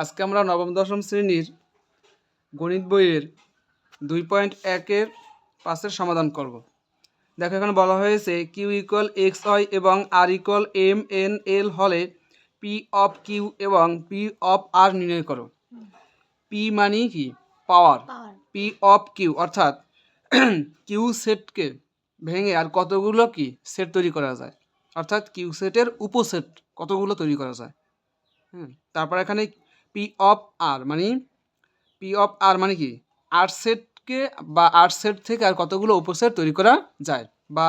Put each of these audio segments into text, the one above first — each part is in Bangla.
আজকে আমরা নবম দশম শ্রেণির গণিত বইয়ের দুই পয়েন্ট একের পাঁচের সমাধান করব। দেখো এখানে বলা হয়েছে কিউ ইকুয়াল এক্স ওয়াই এবং R equal M N L হলে পি অফ কিউ এবং পি অফ আর নির্ণয় করো। পি মানে কি? Power power P of Q অর্থাৎ কিউ সেটকে ভেঙে আর কতগুলো কি? সেট তৈরি করা যায়। অর্থাৎ কিউ সেটের উপসেট কতগুলো তৈরি করা যায়। হ্যাঁ তারপর এখানে পি অফ আর মানে পি অফ আর মানে কি? আর সেটকে বা আর সেট থেকে আর কতগুলো উপসেট তৈরি করা যায়? বা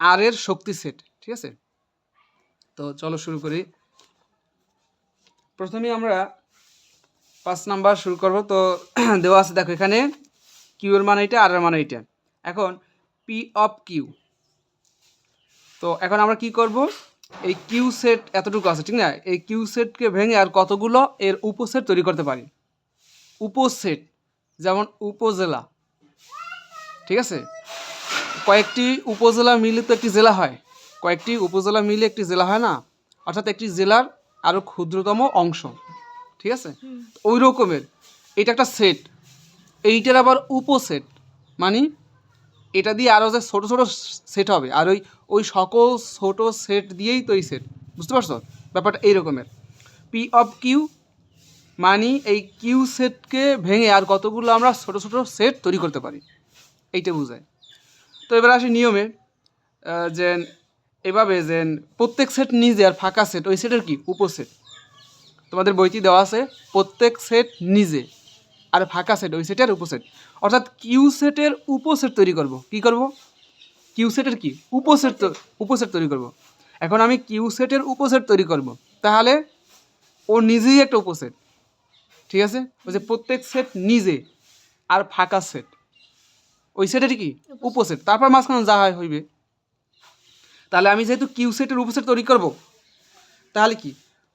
আর এর শক্তি সেট ঠিক আছে? তো চলো শুরু করি। প্রথমে আমরা পাঁচ নাম্বার শুরু করব। তো দেওয়া আছে দেখো এখানে কিউ এর মান এইটা আর এর মান এইটা। এখন পি অফ কিউ তো এখন আমরা কি করব? এই কিউ সেট এতটুকু আছে ঠিক না? এই কিউ সেটকে ভেঙে আর কতগুলো এর উপসেট তৈরি করতে পারি? উপসেট যেমন উপজেলা ঠিক আছে? কয়েকটি উপজেলা মিলে তো একটি জেলা হয়। কয়েকটি উপজেলা মিলে একটি জেলা হয় না? অর্থাৎ একটি জেলার আরও ক্ষুদ্রতম অংশ ঠিক আছে? ওই রকমের। এটা একটা সেট এইটার আবার উপসেট মানে এটা দিয়ে আরও যে ছোটো ছোটো সেট হবে। আর ওই ওই সকল ছোটো সেট দিয়েই তো এই সেট বুঝতে পারছ? ব্যাপারটা এই রকমের। পি অফ কিউ মানে এই কিউ সেটকে ভেঙে আর কতগুলো আমরা ছোটো ছোটো সেট তৈরি করতে পারি? এইটা বোঝায়। তো এবার আসি নিয়মে। যে এভাবে যে প্রত্যেক সেট নিজে আর ফাঁকা সেট ওই সেটের কি? উপসেট তোমাদের বইটি দেওয়া আছে, প্রত্যেক সেট নিজে। আর ফাঁকা সেট ওই সেটের উপসেট অর্থাৎ কিউ সেটের উপসেট তৈরি করব। কি করব? কিউ সেটের কি? উপসেট উপসেট তৈরি করব। এখন আমি কিউ সেটের উপসেট তৈরি করব। তাহলে ও নিজেই একটা উপসেট ঠিক আছে? ওই যে প্রত্যেক সেট নিজে আর ফাঁকা সেট ওই সেটের কি? উপসেট তারপর মাঝখানে যা হয় হইবে। তাহলে আমি যেহেতু কিউ সেটের উপসেট তৈরি করব তাহলে কি?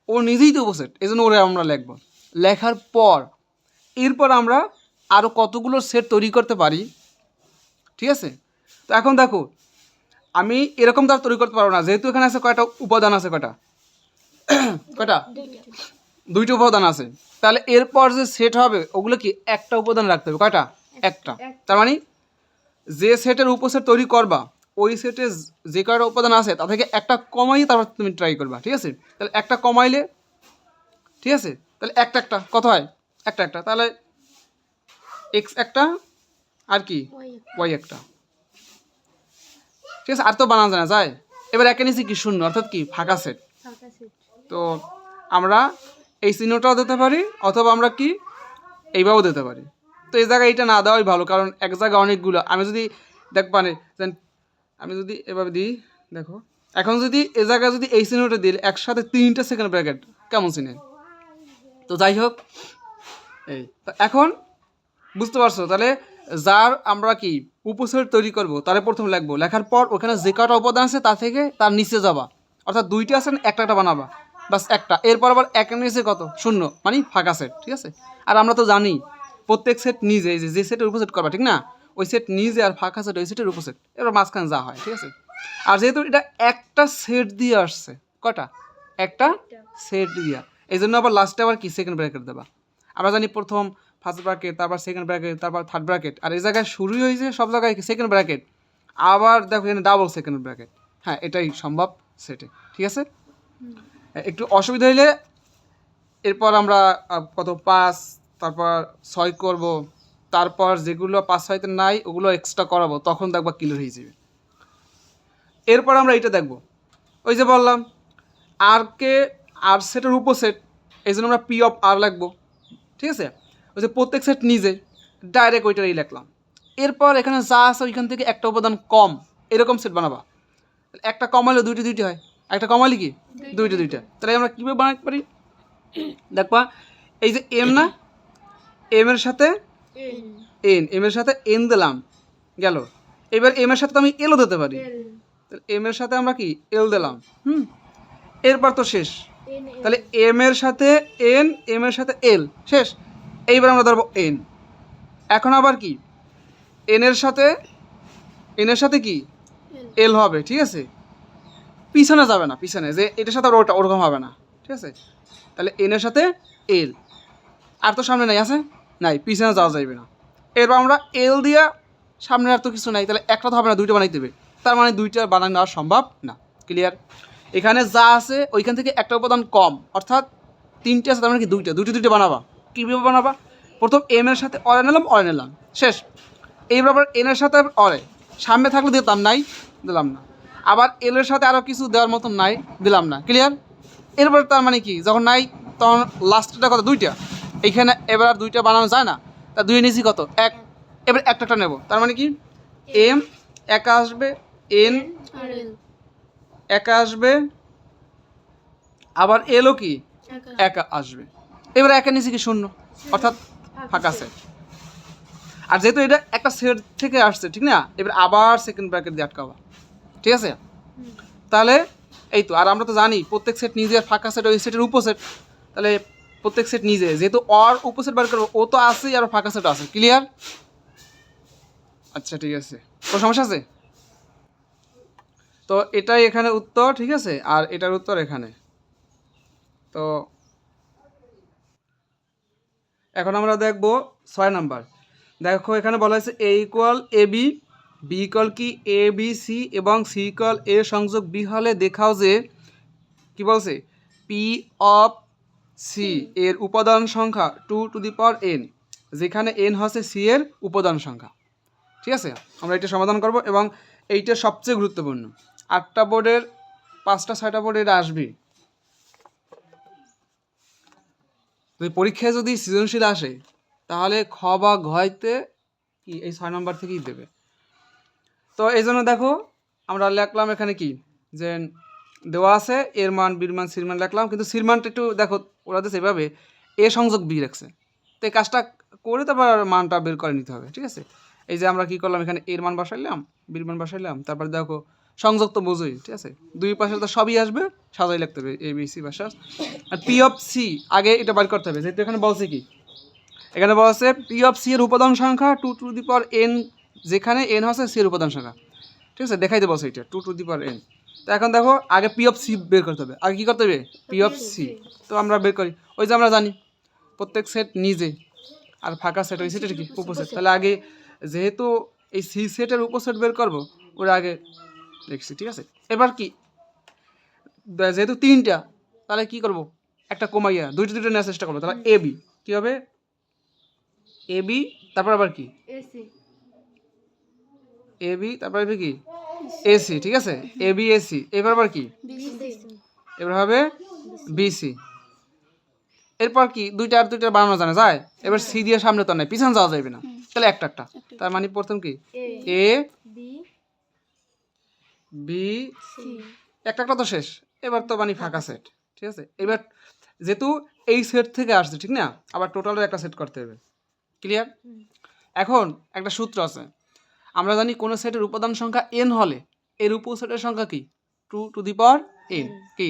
ও নিজেই তো উপসেট এই জন্য ওরে আমরা লিখব। লেখার পর এরপর আমরা আরও কতগুলো সেট তৈরি করতে পারি? ঠিক আছে? তো এখন দেখো, আমি এরকম তার তৈরি করতে পারব না, যেহেতু এখানে আছে কয়টা উপাদান আছে কয়টা? কয়টা? দুইটা উপাদান আছে। তাহলে এরপর যে সেট হবে, ওগুলো কি একটা উপাদান রাখতে হবে? কয়টা? একটা। তার মানে যে সেটের উপসেট তৈরি করবা, ওই সেটে যে কয়টা উপাদান আছে, তা থেকে একটা কমাই তারপর তুমি ট্রাই করবা, ঠিক আছে? তাহলে একটা কমাইলে, ঠিক আছে? তাহলে একটা একটা, কত হয়? একটা একটা। তাহলে এক্স একটা আর কি? ওয়াই একটা। ঠিক আছে আর তো বানানো যায় না যায়। এবার একে নিচে কি শূন্য অর্থাৎ কি? ফাঁকা সেট। তো আমরা এই চিহ্নটাও দিতে পারি অথবা আমরা কি? এইভাবেও দিতে পারি। তো এই জায়গায় এটা না দেওয়াই ভালো কারণ এক জায়গায় অনেকগুলো। আমি যদি দেখবা নে যেন আমি যদি এভাবে দিই দেখো। এখন যদি এ জায়গায় যদি এই চিহ্নটা দিই একসাথে তিনটা সেকেন্ড ব্র্যাকেট কেমন চিনে তো যাই হোক এই এখন বুঝতে পারছ? তাহলে যার আমরা কি উপসেট তৈরি করব, তারে প্রথম লিখব। লেখার পর ওখানে যে কটা উপাদান আছে তা থেকে তার নিচে যাবা। অর্থাৎ দুইটা আছে, একটা একটা বানাবা। বাস একটা। এরপর আবার এক নিচে কত? শূন্য মানে ফাঁকা সেট, ঠিক আছে? আর আমরা তো জানি, প্রত্যেক সেট নিজে যে যে সেটের উপসেট করবা, ঠিক না? ওই সেট নিজে আর ফাঁকা সেট, ওই সেটের উপসেট। এবার মাঝখানে যা হয়, ঠিক আছে? আর যেহেতু এটা একটা সেট দিয়ে আসছে কটা একটা সেট দিয়া। এই জন্য আবার লাস্টে আবার কি? সেকেন্ড ব্র্যাকেট দেবা। আমরা জানি প্রথম ফার্স্ট ব্র্যাকেট তারপর সেকেন্ড ব্র্যাকেট তারপর থার্ড ব্র্যাকেট আর এই জায়গায় শুরুই হয়েছে সব জায়গায় সেকেন্ড ব্র্যাকেট আবার দেখো এখানে ডাবল সেকেন্ড ব্র্যাকেট হ্যাঁ এটাই সম্ভব সেটে ঠিক আছে? একটু অসুবিধা হইলে এরপর আমরা কত পাঁচ তারপর ছয় করব। তারপর যেগুলো পাঁচ ছয়তে নাই ওগুলো এক্সট্রা করাবো তখন দেখবা ক্লিয়ার হয়ে যাবে। এরপর আমরা এটা দেখব। ওই যে বললাম আরকে আর সেটের উপসেট এই জন্য আমরা পি অফ আর লিখব। ঠিক আছে? ওই যে প্রত্যেক সেট নিজে ডাইরেক্ট ওইটারই লিখলাম। এরপর এখানে যা আছে ওইখান থেকে একটা উপাদান কম এরকম সেট বানাবা। একটা কমালে দুইটা দুইটা হয়। একটা কমালে কি? দুইটা। দুইটা তাহলে আমরা কীভাবে বানাতে পারি? দেখবা এই যে এম না? এম এর সাথে এন এম এর সাথে এন দিলাম। গেল। এবার এম এর সাথে তো আমি এলও দিতে পারি। তাহলে এম এর সাথে আমরা কি? এল দিলাম। হুম? এরপর তো শেষ। তাহলে এম এর সাথে এন এম এর সাথে এল শেষ। এইবার আমরা ধরবো এন এখন আবার কি? এন এর সাথে এন এর সাথে কি? এল হবে ঠিক আছে? পিছনে যাবে না পিছনে। যে এটার সাথে ওটা ওরকম হবে না ঠিক আছে? তাহলে এন এর সাথে এল আর তো সামনে নাই আছে? নাই পিছনে যাওয়া যাবে না। এরপর আমরা এল দিয়া সামনে আর তো কিছু নাই তাহলে একটা তো হবে না দুইটা বানাইতে হবে। তার মানে দুইটা বানানো সম্ভব না। ক্লিয়ার এখানে যা আছে ওইখান থেকে একটা উপাদান কম। অর্থাৎ তিনটে আছে তার মানে কি দুইটা? দুইটা দুইটা বানাবা। কীভাবে বানাবা? প্রথম এম এর সাথে অরে নিলাম অরে নিলাম শেষ। এইবার আবার এন এর সাথে অরে সামনে থাকলে দিতাম নাই দিলাম না। আবার এল এর সাথে আরও কিছু দেওয়ার মতন নাই দিলাম না। ক্লিয়ার এরপর তার মানে কি? যখন নাই তখন লাস্টটা কত? দুইটা। এইখানে এবার আর দুইটা বানানো যায় না। তা দুই নিচি কত? এক। এবার একটা একটা নেব। তার মানে কি? এম এক আসবে এন আর এল একা আসবে? আবার এলো কি? একা। আসবে। এবার একা নিচে কি শূন্য? অর্থাৎ ফাঁকা সেট আর যেহেতু এটা একটা সেট থেকে আসছে ঠিক না? এবার আবার সেকেন্ড ব্র্যাকেট দিয়ে আটকাবা। ঠিক আছে? তাহলে এই তো আর আমরা তো জানি প্রত্যেক সেট নিজে আর ফাঁকা সেট ওই সেটের উপসেট তাহলে প্রত্যেক সেট নিজে যেহেতু অর উপসেট বার করব ও তো আছেই আর ফাঁকা সেট আছে। ক্লিয়ার আচ্ছা ঠিক আছে। কোনো সমস্যা আছে? তো এটাই এখানে উত্তর, ঠিক আছে? আর এটার উত্তর এখানে। তো এখন আমরা দেখব ছয় নাম্বার। দেখো, এখানে বলা হয়েছে A equal A B B কি? এ বি সি এবং সি ইকুয়াল এ সংযোগ বি হলে দেখাও যে, কি বলছে? পি অফ সি এর উপাদান সংখ্যা two to the power N যেখানে এন হচ্ছে সি এর উপাদান সংখ্যা। ঠিক আছে? আমরা এটা সমাধান করব এবং এইটা সবচেয়ে গুরুত্বপূর্ণ। আটটা বোর্ডের পাঁচটা, ছয়টা বোর্ডে এটা আসবেই যদি পরীক্ষায় যদি সৃজনশীল আসে, তাহলে খ বা ঘয়তে কি, এই ছয় নম্বর থেকেই দেবে। তো এই জন্য দেখো, আমরা লিখলাম এখানে কি? যে দেওয়া আছে, এর মান, বীর মান, সির মান লিখলাম, কিন্তু সির মানটা একটু দেখো, ওরা তো সেভাবে এ সংযোগ বি রাখছে। তো এই কাজটা করে তারপর মানটা বের করে নিতে হবে, ঠিক আছে? এই যে আমরা কি করলাম, এখানে এর মান বসাইলাম, বীর মান বসাইলাম, তারপর দেখো সংযোগ তো বোঝোই ঠিক আছে? দুই পাশে তো সবই আসবে, সাজাই লাগতে হবে এ বি সি ভাষা আর পি অফ সি আগে এটা বার করতে হবে, যেহেতু এখানে বলছে কি? এখানে বলা আছে পি অফ সি এর উপাদান সংখ্যা two to the power N যেখানে এন হচ্ছে সি এর উপাদান সংখ্যা। ঠিক আছে? দেখাইতে বলছে এটা two to the power N তো এখন দেখো, আগে পি অফ সি বের করতে হবে। আগে কী করতে হবে? পি অফ সি তো আমরা বের করি। ওই যে আমরা জানি, প্রত্যেক সেট নিজে, আর ফাঁকা সেট ওই সেটের কি? উপসেট। তাহলে আগে যেহেতু এই সি সেটের উপসেট বের করব, ওরা আগে দেখছি ঠিক আছে? এবার কি? যেহেতু তিনটা তাহলে কি করব? একটা কমাইয়া দুইটা দুইটা নেওয়ার চেষ্টা করব। তাহলে এ বি কী হবে? এ বি তারপর আবার কি? এসি এ বি তারপর হবে কি? এসি ঠিক আছে? এ বি এসি এবার আবার কি? এবার হবে বিসি এরপর কি? দুইটা আর দুইটা বানানো জানা যায়? এবার সি দিয়ে সামনে তো নাই পিছনে যাওয়া যাবে না। তাহলে একটা একটা। তার মানে প্রথম কি? এ এ বি একটা একটা তো শেষ। এবার তো মানে ফাঁকা সেট ঠিক আছে? এবার যেহেতু এই সেট থেকে আসছে ঠিক না? আবার টোটালের একটা সেট করতে হবে। ক্লিয়ার এখন একটা সূত্র আছে। আমরা জানি কোনো সেটের উপাদান সংখ্যা এন হলে এর উপসেটের সংখ্যা কি? Two to the power N কি?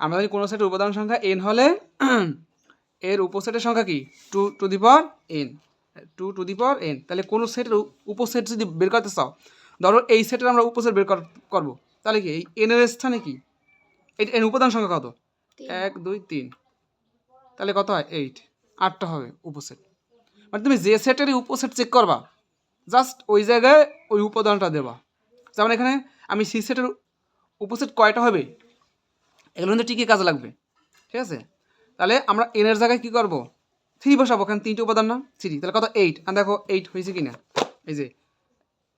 আমরা জানি কোনো সেটের উপাদান সংখ্যা এন হলে এর উপসেটের সংখ্যা কি? Two to the power N two to the power N তাহলে কোনো সেটের উপসেট যদি বের করতে চাও ধরো এই সেটের আমরা উপসেট বের কর- করব। তাহলে কি? এই এনের স্থানে কি? এই এর উপাদান সংখ্যা কত? এক দুই তিন। তাহলে কত হয়? এইট আটটা হবে উপসেট। মানে তুমি যে সেটেরই উপসেট চেক করবা জাস্ট ওই জায়গায় ওই উপাদানটা দেবা। যেমন এখানে আমি সি সেটের উপসেট কয়টা হবে? এগুলো কিন্তু ঠিকই কাজে লাগবে। ঠিক আছে? তাহলে আমরা এনের জায়গায় কী করব? থ্রি বসাবো। এখানে তিনটে উপাদান না? থ্রি তাহলে কত? এইট আর দেখো এইট হয়েছে কি না এই যে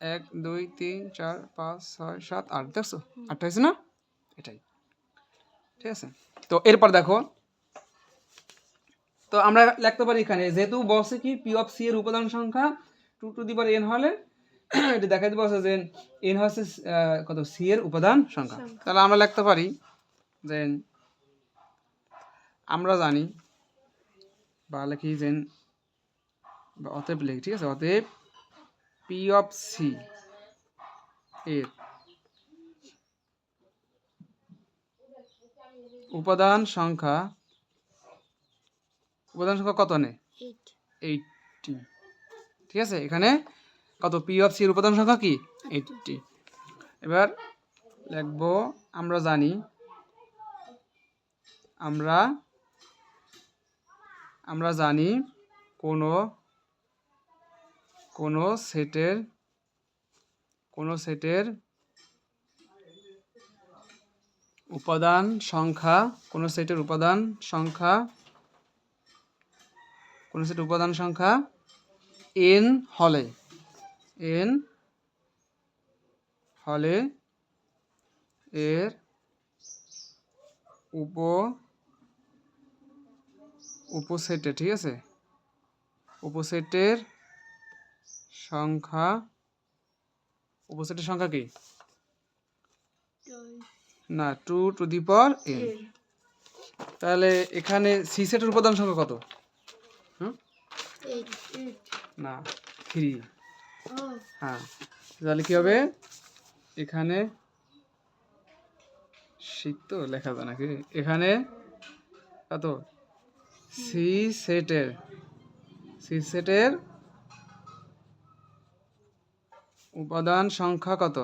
এক দুই তিন চার পাঁচ ছয় সাত আট। দেখছ? আটটা হয়েছে না? এটাই। ঠিক আছে? তো এরপর দেখো। তো আমরা লিখতে পারি এখানে যেহেতু বসে কি পি অফ সি এর উপাদান সংখ্যা two to the power N হলে এটা দেখাইতে বসে যে এন হচ্ছে কত? সি এর উপাদান সংখ্যা। তাহলে আমরা লিখতে পারি যে আমরা জানি বা লিখি যে অতএব লিখি ঠিক আছে? অতএব পি অফ সি এর উপাদান সংখ্যা উপাদান সংখ্যা কত নেই এইট এইটটি ঠিক আছে? এখানে কত? পি অফ সির উপাদান সংখ্যা কি? এইটটি এবার লিখব আমরা জানি আমরা আমরা জানি কোনো কোনো সেটের কোনো সেটের উপাদান সংখ্যা, কোনো সেটের উপাদান সংখ্যা, কোনো সেটের উপাদান সংখ্যা এন হলে এন হলে এর উপ, উপসেটে, ঠিক আছে? উপসেটের সংখ্যা উপসেটের সংখ্যা কি? না two to the power N তাহলে এখানে সি সেটের উপাদান সংখ্যা কত? না থ্রি ও হ্যাঁ তাহলে কি হবে? এখানে শীত তো লেখা যায় নাকি? এখানে কত? সি সেটের সি সেটের উপাদান সংখ্যা কত?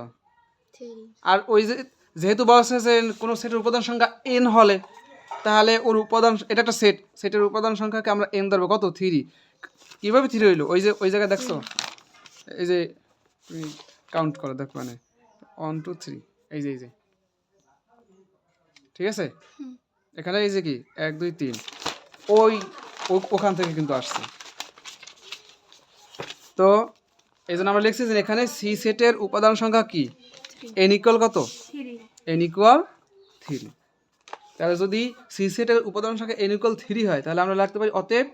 আর ওই যে যেহেতু বলা হচ্ছে যে কোনো সেটের উপাদান সংখ্যা এন হলে তাহলে ওর উপাদান এটা একটা সেট সেটের উপাদান সংখ্যাকে আমরা এন ধরবো। কত? থ্রি কীভাবে থ্রি হইল ওই যে ওই জায়গায় দেখছ? এই যে তুমি কাউন্ট করো দেখো মানে ওয়ান টু থ্রি এই যে এই যে। ঠিক আছে? এখানে এই যে কি? এক দুই তিন। ওই ওখান থেকে কিন্তু আসছে। তো এই জন্য আমরা লিখছি যে এখানে সি সেটের উপাদান সংখ্যা কি? এন ইকুয়াল কত? এন ইকুয়াল থ্রি তাহলে যদি সি সেটের উপাদান সংখ্যা এন ইকুয়াল থ্রি হয় তাহলে আমরা লিখতে পারি অতএব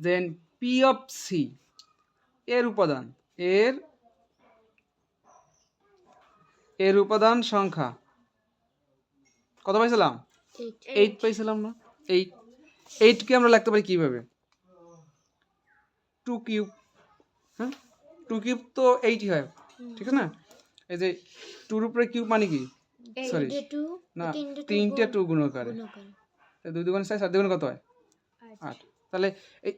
যে পি অফ সি এর উপাদান এর এর উপাদান সংখ্যা। কত পাইছিলাম? এইট এইট পাইছিলাম না? এইট এইটকে আমরা লিখতে পারি কীভাবে? টু কিউব হ্যাঁ? টু কিউব তো এইটই হয় ঠিক আছে না? এই যে টুর উপরে কিউব মানে কি? সরি এইট না তিনটে টু গুণ করে। দুই দুগুণ চাই সাত দুগুণ কত হয়? আট। তাহলে এই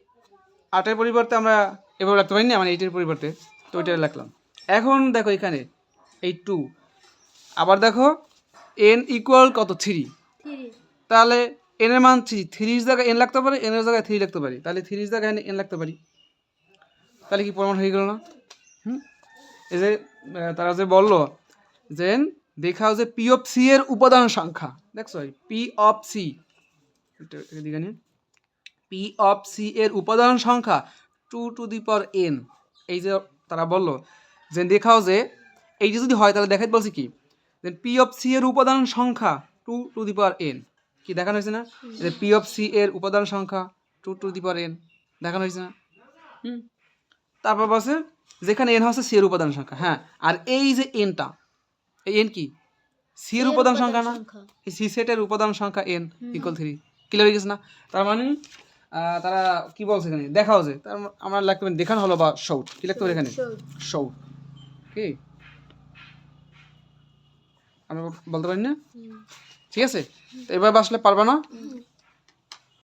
আটের পরিবর্তে আমরা এভাবে রাখতে পারি না মানে এইটের পরিবর্তে। তো ওইটা রাখলাম। এখন দেখো এখানে এই টু আবার দেখো এন ইকুয়াল কত? থ্রি তাহলে এন এর মান থ্রি থ্রির জায়গায় এন লাগতে পারে এন এর জায়গায় থ্রি লাগতে পারি। তাহলে থ্রির জায়গায় এন লাগতে পারি। তাহলে কি প্রমাণ হয়ে গেল না? হুম? এই যে তারা যে বলল যে দেখাও যে পি অফ সি এর উপাদান সংখ্যা। দেখছ? পি অফ সি এদিকে নিন। পি অফ সি এর উপাদান সংখ্যা টু টু দি পর এন এই যে তারা বলল যে দেখাও যে এই যে যদি হয় তাহলে দেখাই বলছি কি? যে পি অফ সি এর উপাদান সংখ্যা two to the power N কি দেখানো হয়েছে না? যে পি অফ সি এর উপাদান সংখ্যা two to the power N দেখানো হয়েছে না? হুম। তারপর বলছে যেখানে এন হচ্ছে সি এর উপাদান সংখ্যা হ্যাঁ? আর এই যে এনটা এই এন কি? সি এর উপাদান সংখ্যা না? এই সি সেটের উপাদান সংখ্যা এন ইকুয়াল থ্রি ক্লিয়ার হয়ে গেছে না? তার মানে তারা কি বলছে এখানে? দেখাও যে। তার মা- আমরা লিখতে পারি দেখানো হলো বা শৌট কি লিখতে পারি এখানে? শৌট কি আমরা বলতে পারি না? ঠিক আছে? তো এবার আসলে পারবা না?